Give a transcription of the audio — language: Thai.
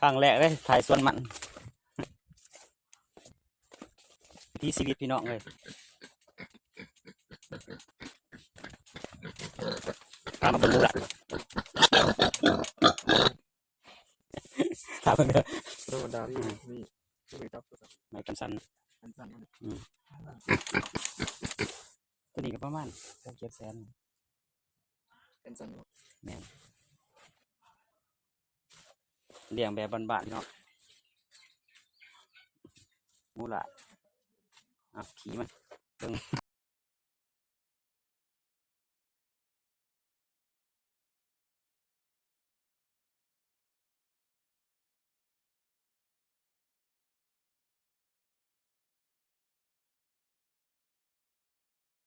ครั้งแรกเลยถ่ายสวนมันที่ชีวิตพี่น้องเลยตามมาเป็นละตามมาเด้อธรรมดาที่นี่นี่ครับไม่กันสันสั้นตัวนี้ก็ประมาณหกเจ็ดแสนๆสั้น เลี้ยงแบบบ้านๆเนาะมูละอะขี่มันเบิ่ง